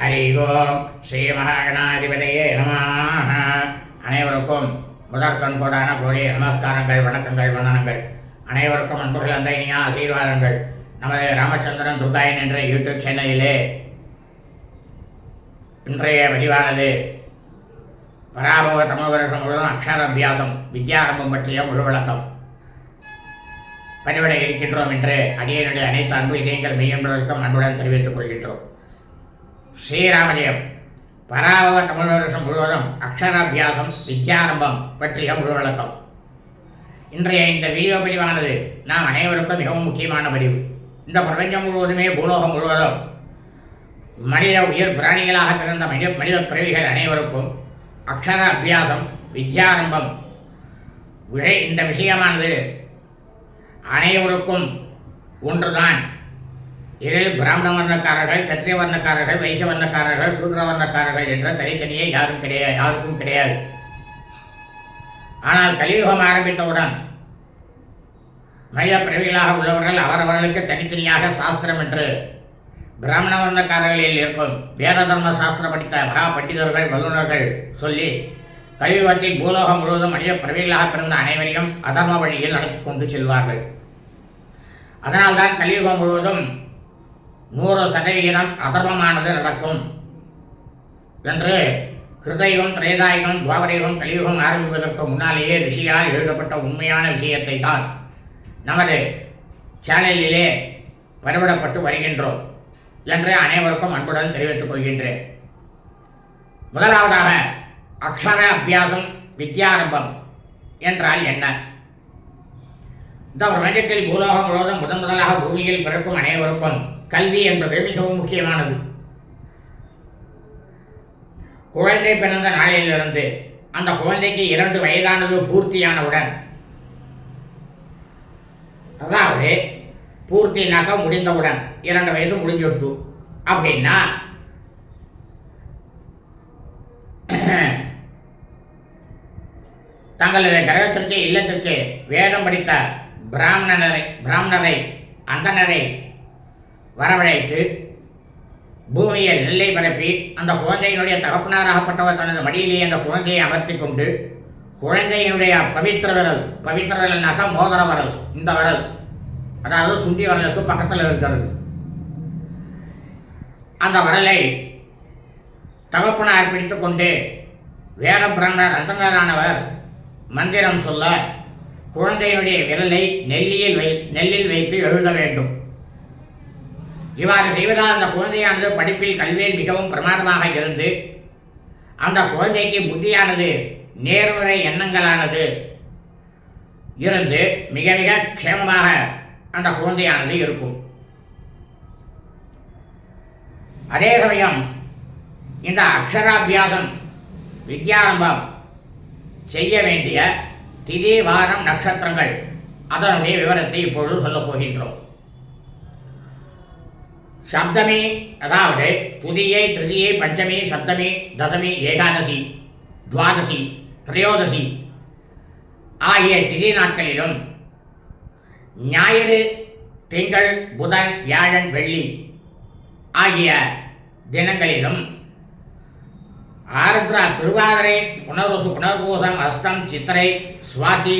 ஹரி ஓம் ஸ்ரீ மகாகணாதிபதியே நமாக அனைவருக்கும் முதற்கண் கோடான கோடி நமஸ்காரங்கள் வணக்கங்கள் வண்ணனங்கள் அனைவருக்கும் அன்புகள் அந்த இனியா ஆசீர்வாதங்கள். நமது ராமச்சந்திரன் துர்காயன் என்ற யூடியூப் சேனலிலே இன்றைய பதிவானது பராபவ தமிழ் முழுவதும் அக்ஷர அபியாசம் வித்யாரம்பம் பற்றிய முழு விளக்கம். பணிவிட இருக்கின்றோம் என்று அடியனுடைய அனைத்து அன்பு இதயங்கள் மெய்யன்பர்களுக்கும் அன்புடன் தெரிவித்துக் கொள்கின்றோம். ஸ்ரீராமஜெயம். பராபவ தமிழ் வருஷம் முழுவதும் அக்ஷராபியாசம் வித்யாரம்பம் பற்றிய முழு விளக்கம். இன்றைய இந்த வீடியோ பதிவானது நாம் அனைவருக்கும் மிகவும் முக்கியமான பதிவு. இந்த பிரபஞ்சம் முழுவதுமே பூலோகம் முழுவதும் மனித உயிர் பிராணிகளாக பிறந்த மனித மனித பிறவிகள் அனைவருக்கும் அக்ஷர அபியாசம் வித்யாரம்பம் விழை இந்த விஷயமானது அனைவருக்கும் ஒன்றுதான். இதில் பிராமண வர்ணக்காரர்கள் சத்திரிய வர்ணக்காரர்கள் வைச வர்ணக்காரர்கள் சூத்ர வர்ணக்காரர்கள் என்ற தனித்தனியே யாரும் கிடையாது யாருக்கும் கிடையாது. ஆனால் கலியுகம் ஆரம்பித்தவுடன் மைய பிறவிகளாக உள்ளவர்கள் அவரவர்களுக்கு தனித்தனியாக சாஸ்திரம் என்று பிராமண வர்ணக்காரர்களில் இருக்கும் வேத தர்ம சாஸ்திரம் படித்த மகா பண்டிதர்கள் வல்லுநர்கள் சொல்லி கலியுகத்தில் பூலோகம் முழுவதும் மனித பிறவிகளாக பிறந்த அனைவரையும் அதர்ம வழியில் நடத்தி கொண்டு செல்வார்கள். அதனால்தான் கலியுகம் முழுவதும் நூறு சதவிகிதம் அதர்மமானது நடக்கும். என்று கிருதயுகம் திரேதாயுகம் துவாபரயுகம் கலியுகம் ஆரம்பிப்பதற்கு முன்னாலேயே ரிஷியால் எழுதப்பட்ட உண்மையான விஷயத்தை தான் நமது சேனலிலே பதிவிடப்பட்டு வருகின்றோம் என்று அனைவருக்கும் அன்புடன் தெரிவித்துக் கொள்கின்றேன். முதலாவதாக அக்ஷர அபியாசம் வித்யாரம்பம் என்றால் என்ன? இந்த பிரபஞ்சத்தில் பூலோகம் முழுவதும் முதன் முதலாக பூமியில் பிறக்கும் அனைவருக்கும் கல்வி என்பது மிகவும் முக்கியமானது. குழந்தை பிறந்த நாளிலிருந்து அந்த குழந்தைக்கு இரண்டு வயதானது பூர்த்தியானவுடன் அதாவது பூர்த்தினாக்க முடிந்தவுடன் இரண்டு வயசு முடிஞ்சிடுத்து அப்படின்னா தங்களது கிரகத்திற்கு இல்லத்திற்கு வேதம் படித்த பிராமணரை பிராமணரை அந்தனரை வரவழைத்து பூமியில் நெல்லை பரப்பி அந்த குழந்தையினுடைய தகப்பனாராகப்பட்டவர் தனது மடியிலே அந்த குழந்தையை அமர்த்தி கொண்டு குழந்தையினுடைய பவித்திர விரல் பவித்திர விரல்னாக்கா மோதிர விரல் இந்த விரல். அதாவது சுண்டி விரலுக்கு பக்கத்தில் இருக்கிறது. அந்த விரலை தகப்பனார் பிடித்து கொண்டு வேத பிராமணர் அந்தனரானவர் மந்திரம் சொல்ல குழந்தையினுடைய விரலை நெல்லியில் வை நெல்லில் வைத்து எழுத வேண்டும். இவ்வாறு செய்வதால் அந்த குழந்தையானது படிப்பில் கல்வியில் மிகவும் பிரமாதமாக இருந்து அந்த குழந்தைக்கு புத்தியானது நேர்முறை எண்ணங்களானது இருந்து மிக மிக க்ஷேமமாக அந்த குழந்தையானது இருக்கும். அதே சமயம் இந்த அக்ஷராபியாசம் வித்யாரம்பம் செய்ய வேண்டிய திதி வாரம் நட்சத்திரங்கள் அதனுடைய விவரத்தை இப்பொழுது சொல்லப் போகின்றோம். சப்தமி அதாவது புதியை திருதியை பஞ்சமி சப்தமி தசமி ஏகாதசி துவாதசி திரையோதசி ஆகிய திதி நாட்களிலும் ஞாயிறு திங்கள் புதன் வியாழன் வெள்ளி ஆகிய தினங்களிலும் ஆருத்ரா திருவாதிரை புனர்வசு புனர்பூசம் அஸ்தம் சித்திரை சுவாதி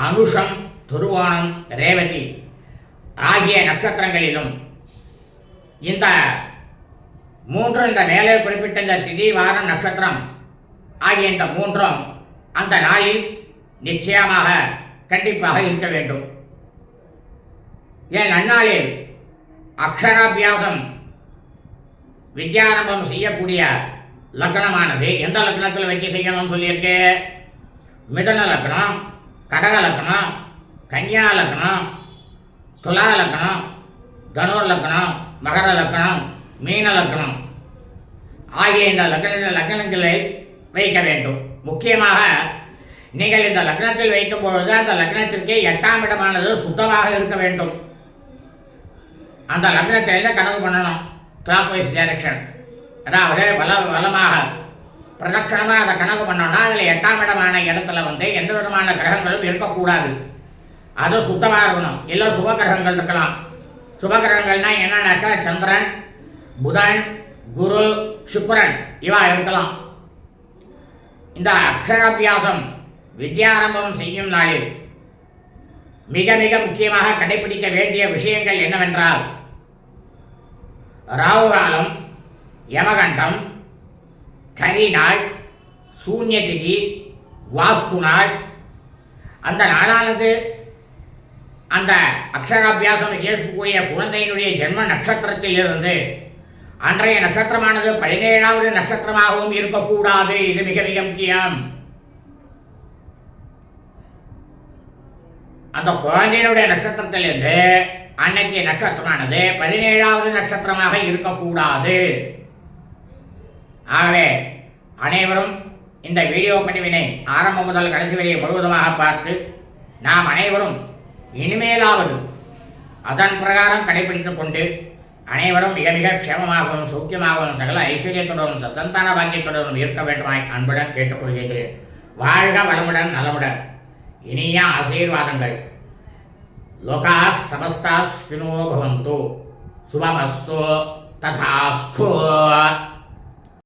அனுஷம் துருவோணம் ரேவதி ஆகிய நட்சத்திரங்களிலும் இந்த மூன்று இந்த மேலே குறிப்பிட்ட இந்த திதி வாரம் நட்சத்திரம் ஆகிய இந்த மூன்றும் அந்த நாளில் நிச்சயமாக கண்டிப்பாக இருக்க வேண்டும். ஏன் அந்நாளில் அக்ஷராபியாசம் வித்யாரம்பம் செய்யக்கூடிய லக்னமானது. எந்த லக்னத்தில் வச்சு செய்யணும்னு சொல்லியிருக்கு? மிதன லக்னம் கடக லக்னம் கன்யா லக்னம் துலா லக்னம் தனுர் லக்னம் மகர லக்னம் மீன லக்னம் ஆகிய இந்த லக்ன லக்னங்களில் வைக்க வேண்டும். முக்கியமாக நீங்கள் இந்த லக்னத்தில் வைக்கும் பொழுது அந்த லக்னத்திற்கு எட்டாம் இடமானது சுத்தமாக இருக்க வேண்டும். அந்த லக்னத்திலிருந்து கனவு பண்ணணும். கிளாக் வைஸ் டைரக்ஷன் அதாவது வல வளமாக பிரதட்சணமாக அதை கணக்கு பண்ணோம்னா அதில் எட்டாம் இடமான இடத்துல வந்து எந்த விதமான கிரகங்களும் இருக்கக்கூடாது. அது சுத்தமாக இருக்கணும். இல்லை சுப கிரகங்கள் இருக்கலாம். சுபகிரகங்கள்னா என்னன்னாக்கா சந்திரன் புதன் குரு சுக்கரன். இவா இருக்கலாம். இந்த அக்ஷராபியாசம் வித்யாரம்பம் செய்யும் நாளில் மிக மிக முக்கியமாக கடைபிடிக்க வேண்டிய விஷயங்கள் என்னவென்றால் ராகு காலம் யமகண்டம் கரிநாள் சூன்ய திதி வாஸ்து நாள். அந்த நாளானது அந்த அக்ஷராபியாசம் இருக்கக்கூடிய குழந்தையினுடைய ஜென்ம நட்சத்திரத்தில் இருந்து அன்றைய நட்சத்திரமானது பதினேழாவது நட்சத்திரமாகவும் இருக்கக்கூடாது. இது மிக மிக முக்கியம். அந்த குழந்தையினுடைய நட்சத்திரத்திலிருந்து அன்னைக்கு நட்சத்திரமானது பதினேழாவது நட்சத்திரமாக இருக்கக்கூடாது. ஆகவே அனைவரும் இந்த வீடியோ பதிவினை ஆரம்பம் முதல் கடைசி வரை முழுவதுமாக பார்த்து நாம் அனைவரும் இனிமேலாவது அதன் பிரகாரம் கடைபிடித்துக் கொண்டு அனைவரும் மிக மிக க்ஷேமமாகவும் சௌக்கியமாகவும் சகல ஐஸ்வர்யத்துடனும் சந்தான பாக்கியத்துடனும் இருக்க வேண்டுமாய் அன்புடன் கேட்டுக்கொள்கின்றேன். வாழ்க வளமுடன் நலமுடன். இனிய ஆசீர்வாதங்கள். லோகா சமஸ்தாஸ்வினோ பவந்தோ சுபமஸ்தோ. ததாஸ்தோ.